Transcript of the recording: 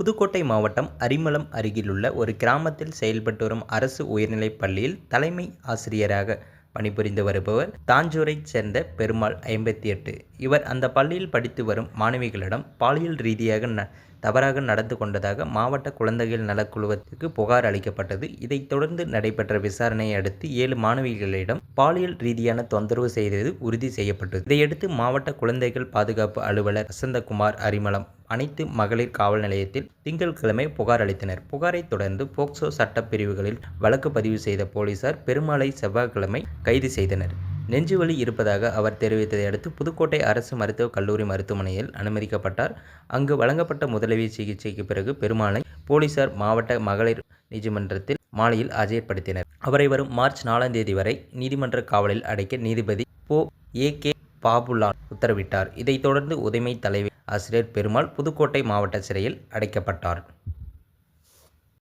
புதுக்கோட்டை மாவட்டம் அரிமளம் அருகிலுள்ள ஒரு கிராமத்தில் செயல்பட்டு வரும் அரசு உயர்நிலைப் பள்ளியில் தலைமை ஆசிரியராக பணிபுரிந்து வருபவர் தாஞ்சூரைச் சேர்ந்த பெருமாள் ஐம்பத்தி எட்டு. இவர் அந்த பள்ளியில் படித்து வரும் மாணவிகளிடம் பாலியல் ரீதியாக ந தவறாக நடந்து கொண்டதாக மாவட்ட குழந்தைகள் நலக்குழுவத்திற்கு புகார் அளிக்கப்பட்டது. இதைத் தொடர்ந்து நடைபெற்ற விசாரணையை அடுத்து ஏழு மாணவிகளிடம் பாலியல் ரீதியான தொந்தரவு செய்தது உறுதி செய்யப்பட்டது. இதையடுத்து மாவட்ட குழந்தைகள் பாதுகாப்பு அலுவலர் வசந்தகுமார் அரிமளம் அனைத்து மகளிர் காவல் நிலையத்தில் திங்கட்கிழமை புகார் அளித்தனர். புகாரைத் தொடர்ந்து போக்சோ சட்டப்பிரிவுகளில் வழக்கு பதிவு செய்த போலீசார் பெருமாளை செவ்வாய்க்கிழமை கைது செய்தனர். நெஞ்சுவலி இருப்பதாக அவர் தெரிவித்ததை அடுத்து புதுக்கோட்டை அரசு மருத்துவக் கல்லூரி மருத்துவமனையில் அனுமதிக்கப்பட்டார். அங்கு வழங்கப்பட்ட முதலுதவி சிகிச்சைக்கு பிறகு பெருமாளை போலீசார் மாவட்ட மகளிர் நீதிமன்றத்தில் மாலையில் ஆஜர்படுத்தினர். அவரை வரும் மார்ச் நாலாம் தேதி வரை நீதிமன்ற காவலில் அடைக்க நீதிபதி போ. ஏ. கே. பாபுலான் உத்தரவிட்டார். இதைத் தொடர்ந்து உதவி தலைவர் ஆசிரியர் பெருமாள் புதுக்கோட்டை மாவட்ட சிறையில் அடைக்கப்பட்டார்.